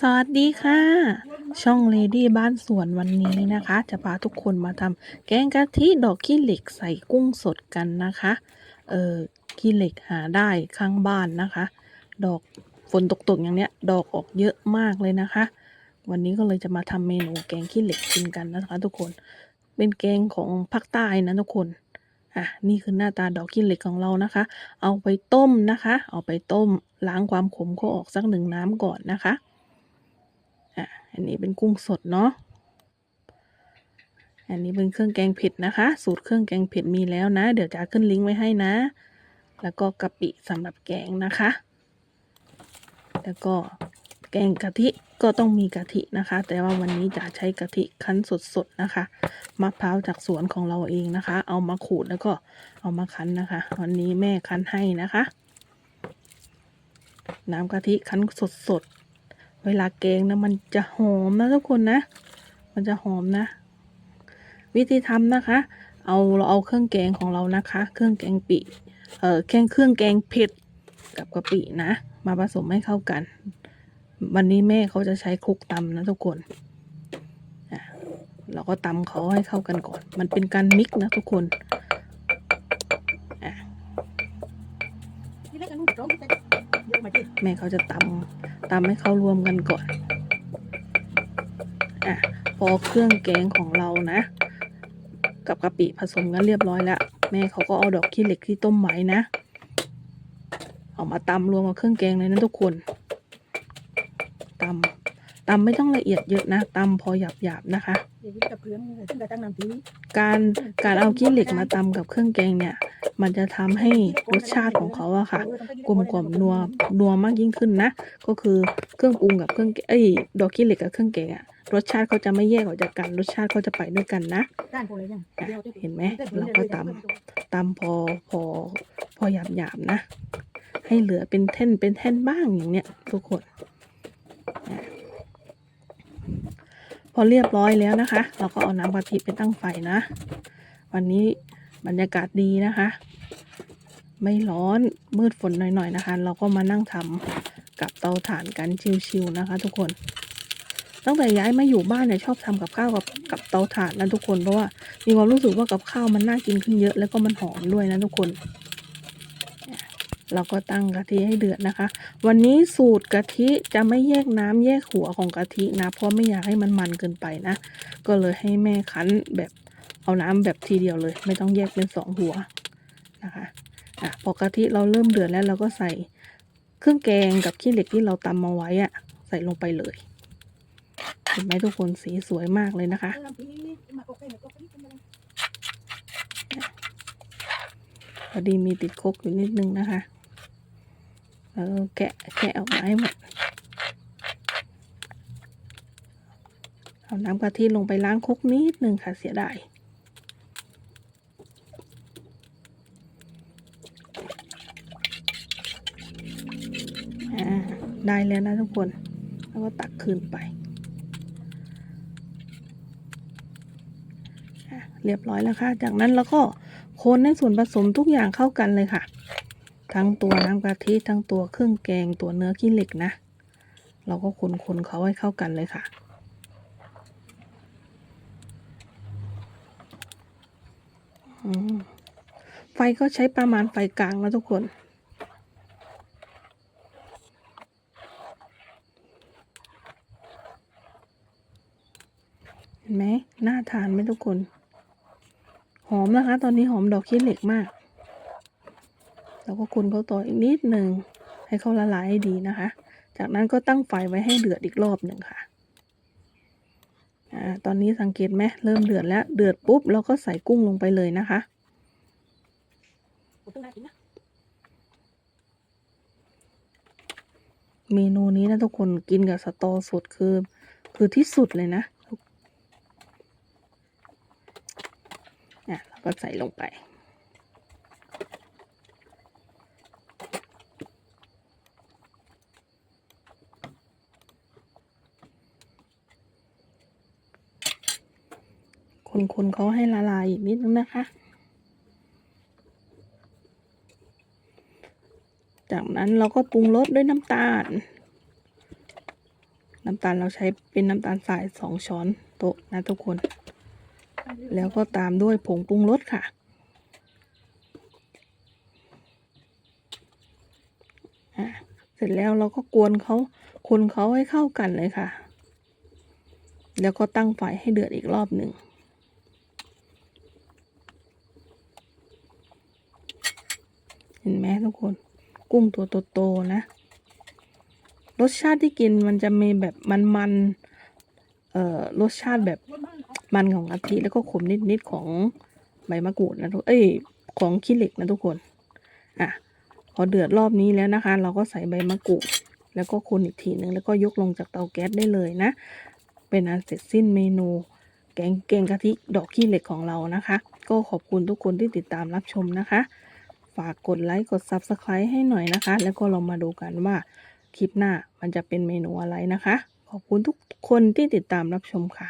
สวัสดีค่ะ ช่องเลดี้บ้านสวนวันนี้นะคะ จะพาทุกคนมาทำแกงกะทิดอกขี้เหล็กใส่กุ้งสดกันนะคะ เออขี้เหล็กหาได้ข้างบ้านนะคะ ดอกฝนตกๆอย่างเนี้ย ดอกออกเยอะมากเลยนะคะ วันนี้ก็เลยจะมาทำเมนูแกงขี้เหล็กกินกันนะคะ ทุกคน เป็นแกงของภาคใต้นะทุกคน อะนี่คือหน้าตาดอกขี้เหล็กของเรานะคะ เอาไปต้มนะคะ เอาไปต้มล้างความขมเขาออกสักหนึ่งน้ำก่อนนะคะ อันนี้เป็นกุ้งสดเนาะ อันนี้เป็นเครื่องแกงเผ็ดนะคะ สูตรเครื่องแกงเผ็ดมีแล้วนะ เดี๋ยวจะขึ้นลิงก์ไว้ให้นะ แล้วก็กะปิสำหรับแกงนะคะ แล้วก็แกงกะทิก็ต้องมีกะทินะคะ แต่ว่าวันนี้จะใช้กะทิคั้นสดๆนะคะ มะพร้าวจากสวนของเราเองนะคะ เอามาขูดแล้วก็เอามาคั้นนะคะ วันนี้แม่คั้นให้นะคะ น้ำกะทิคั้นสดๆ เวลาแกงนะมันจะหอมนะทุกคนนะ มันจะหอมนะ วิธีทำนะคะ เอาเราเอาเครื่องแกงของเรานะคะ เครื่องแกงปิเอ่อแค่เครื่องแกงเผ็ดกับกะปินะ มาผสมให้เข้ากัน วันนี้แม่เขาจะใช้คลุกตำนะทุกคนอะเราก็ตำเขาให้เข้ากันก่อน มันเป็นการมิกนะทุกคนแม่เขาจะตำ ตำให้เขารวมกันก่อนอะพอเครื่องแกงของเรานะ กับกะปิผสมกันเรียบร้อยแล้ว แม่เขาก็เอาดอกขี้เหล็กที่ต้มไว้นะเอามาตำรวมกับเครื่องแกงเลยนะทุกคนตำ ตำไม่ต้องละเอียดเยอะนะตำพอหยาบๆนะคะเดี๋ยวจะเพื่อนซึ่งกระการการเอาขี้เหล็กมาตำกับเครื่องแกงเนี่ย มันจะทำให้รสชาติของเขาอะค่ะ กลมกล่อมนัวนัวมากยิ่งขึ้นนะ ก็คือเครื่องปรุงกับเครื่องแกงเอ้ยดอกขี้เหล็กกับเครื่องแกงอะรสชาติเขาจะไม่แยกออกจากกันรสชาติเขาจะไปด้วยกันนะเห็นไหมเราก็ตำตำพอพอพอหยาบหยาบๆนะ ให้เหลือเป็นแท่นเป็นแท่นบ้างอย่างเนี้ยทุกคนอะ พอเรียบร้อยแล้วนะคะ เราก็เอาน้ำกะทิไปตั้งไฟนะ วันนี้บรรยากาศดีนะคะ ไม่ร้อนมืดฝนหน่อยๆนะคะ เราก็มานั่งทำกับเตาถ่านกันชิวๆนะคะ ทุกคน ตั้งแต่ย้ายมาอยู่บ้านเนี่ยชอบทำกับข้าวกับกับเตาถ่านนะทุกคนเพราะว่ามีความรู้สึกว่ากับข้าวมันน่ากินขึ้นเยอะแล้วก็มันหอมด้วยนะทุกคน เราก็ตั้งกะทิให้เดือดนะคะ วันนี้สูตรกะทิจะไม่แยกน้ำแยกหัวของกะทินะ เพราะไม่อยากให้มันมันเกินไปนะ ก็เลยให้แม่คั้นแบบเอาน้ำแบบทีเดียวเลย ไม่ต้องแยกเป็นสองหัวนะคะอะพอกะทิเราเริ่มเดือดแล้วเราก็ใส่เครื่องแกงกับขี้เหล็กที่เราตำมาไว้อะใส่ลงไปเลยเห็นไหมทุกคนสีสวยมากเลยนะคะน้ำทีมาโอเคมาโอเคนี่เป็นอะไรพอดีมีติดครกอยู่นิดนึงนะคะ แล้วแกะแกะออกมาให้หมดเอาน้ำกะทิลงไปล้างครกนิดนึงค่ะเสียดายได้แล้วนะทุกคน แล้วก็ตักคืนไป เรียบร้อยแล้วค่ะ จากนั้นเราก็คนให้ส่วนผสมทุกอย่างเข้ากันเลยค่ะ ทั้งตัวน้ำกะทิทั้งตัวเครื่องแกงตัวเนื้อขี้เหล็กนะ เราก็คนๆเขาให้เข้ากันเลยค่ะไฟก็ใช้ประมาณไฟกลางนะทุกคน เห็นไหมน่าทานไหมทุกคน หอมนะคะ ตอนนี้หอมดอกขี้เหล็กมาก แล้วก็คนเขาต่ออีกนิดหนึ่งให้เขาละลายให้ดีนะคะ จากนั้นก็ตั้งไฟไว้ให้เดือดอีกรอบหนึ่งค่ะอ่าตอนนี้สังเกตไหมเริ่มเดือดแล้วเดือดปุ๊บเราก็ใส่กุ้งลงไปเลยนะคะผมต้องได้กินนะเมนูนี้นะทุกคนกินกับสตอสดคือ คือที่สุดเลยนะอะเราก็ใส่ลงไป คนๆเขาให้ละลายอีกนิดนึงนะคะ จากนั้นเราก็ปรุงรสด้วยน้ำตาล น้ำตาลเราใช้เป็นน้ำตาลทรายสองช้อนโต๊ะนะทุกคน แล้วก็ตามด้วยผงปรุงรสค่ะเสร็จแล้วเราก็กวนเขาคนเขาให้เข้ากันเลยค่ะ แล้วก็ตั้งไฟให้เดือดอีกรอบหนึ่ง เห็นไหมทุกคน กุ้งตัวโตๆนะ รสชาติที่กินมันจะมีแบบมันๆเอ่อรสชาติแบบมันของกะทิแล้วก็ขมนิดๆของใบมะกรูดนะทุกเอ้ยของขี้เหล็กนะทุกคน อะ พอเดือดรอบนี้แล้วนะคะ เราก็ใส่ใบมะกรูด แล้วก็คนอีกทีหนึ่งแล้วก็ยกลงจากเตาแก๊สได้เลยนะ เป็นอันเสร็จสิ้นเมนูแกงแกงกะทิดอกขี้เหล็กของเรานะคะ ก็ขอบคุณทุกคนที่ติดตามรับชมนะคะ ฝากกดไลค์กด Subscribe ให้หน่อยนะคะ แล้วก็เรามาดูกันว่าคลิปหน้ามันจะเป็นเมนูอะไรนะคะ ขอบคุณทุกคนที่ติดตามรับชมค่ะ